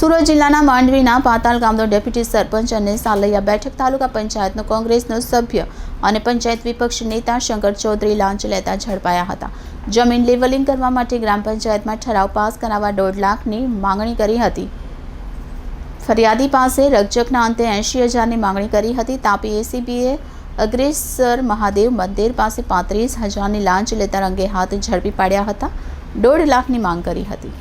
સુરત જિલ્લાના માંડવીના પાતાલ ગામનો ડેપ્યુટી સરપંચ અને સાલૈયા બેઠક તાલુકા પંચાયતનો કોંગ્રેસનો સભ્ય અને પંચાયત વિપક્ષ નેતા શંકર ચૌધરી લાંચ લેતા ઝડપાયા હતા. જમીન લેવલિંગ કરવા માટે ગ્રામ પંચાયતમાં ઠરાવ પાસ કરાવવા દોઢ લાખની માંગણી કરી હતી. ફરિયાદી પાસે રકજકના અંતે એંશી હજારની માંગણી કરી હતી. તાપી એસીબીએ અગ્રેસર મહાદેવ મંદિર પાસે પાંત્રીસ હજારની લાંચ લેતા રંગે હાથ ઝડપી પાડ્યા હતા. દોઢ લાખની માંગ કરી હતી.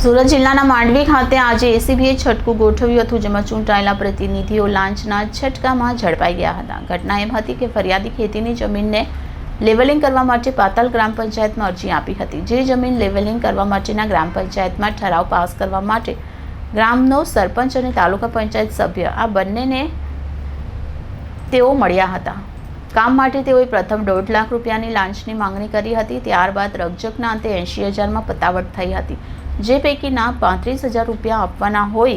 સુરત જિલ્લાના માંડવી ખાતે આજે એસીબીએ છટકું ગોઠવ્યું હતું, જેમાં ચૂંટાયેલા પ્રતિનિધિઓ લાંચના છટકામાં ઝડપાઈ ગયા હતા. ઘટના એમ હતી કે ફરિયાદી ખેતીની જમીનને લેવલિંગ કરવા માટે પાતાલ ગ્રામ પંચાયતમાં અરજી આપી હતી. જે જમીન લેવલિંગ કરવા માટેના ગ્રામ પંચાયતમાં ઠરાવ પાસ કરવા માટે ગ્રામનો સરપંચ અને તાલુકા પંચાયત સભ્ય આ બંનેને તેઓ મળ્યા હતા. કામ માટે તેઓએ પ્રથમ દોઢ લાખ રૂપિયાની લાંચની માંગણી કરી હતી, ત્યારબાદ રકજકના અંતે એંશી હજારમાં પતાવટ થઈ હતી. જે પૈકીના પાંત્રીસ હજાર રૂપિયા આપવાના હોય.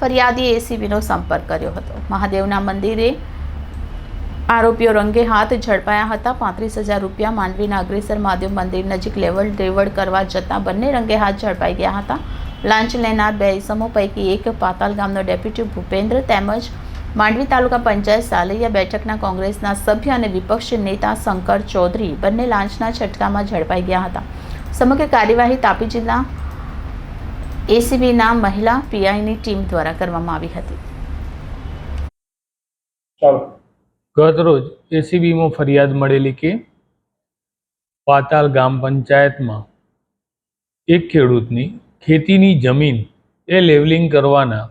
ફરિયાદીએ એસીબીનો સંપર્ક કર્યો હતો. મહાદેવના મંદિરે આરોપીઓ રંગે હાથ ઝડપાયા હતા. પાંત્રીસ હજાર રૂપિયા માંડવીના અગ્રેસર મહાદેવ મંદિર નજીક લેવલ દેવડ કરવા જતાં બંને રંગે હાથ ઝડપાઈ ગયા હતા. લાંચ લેનાર બે ઇસમો પૈકી એક પાતાલ ગામનો ડેપ્યુટી ભૂપેન્દ્ર તેમજ માંડવી તાલુકા પંચાયત સાલૈયા બેઠકના કોંગ્રેસના સભ્ય અને વિપક્ષ નેતા શંકર ચૌધરી બંને લાંચના છટકામાં ઝડપાઈ ગયા હતા. સમગ્ર કાર્યવાહી તાપી જિલ્લા એસીબીના મહિલા પીઆઈની ટીમ દ્વારા કરવામાં આવી હતી. ચાલો. ગત રોજ એસીબીમાં ફરિયાદ મળેલી કે પાતાલ ગામ પંચાયતમાં એક ખેડૂતની ખેતીની જમીન એ લેવલિંગ કરવાના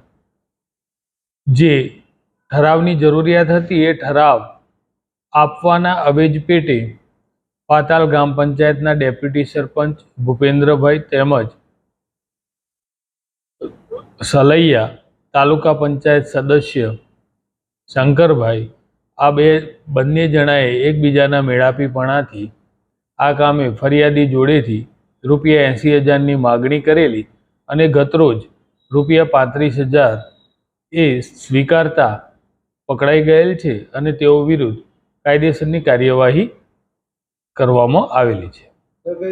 જે ઠરાવની જરૂરિયાત હતી એ ઠરાવ આપવાના અવેજ પેટે પાતાલ ગ્રામ પંચાયતના ડેપ્યુટી સરપંચ ભૂપેન્દ્રભાઈ તેમજ સલૈયા તાલુકા પંચાયત સદસ્ય શંકરભાઈ, આ બે બંને જણાએ એકબીજાના મેળાપીપણાથી આ કામે ફરિયાદી જોડેથી રૂપિયા એંસી હજારની માગણી કરેલી અને ગતરોજ રૂપિયા પાંત્રીસ હજાર એ સ્વીકારતા પકડાઈ ગયેલ છે અને તેઓ વિરુદ્ધ કાયદેસરની કાર્યવાહી કરવામાં આવેલી છે.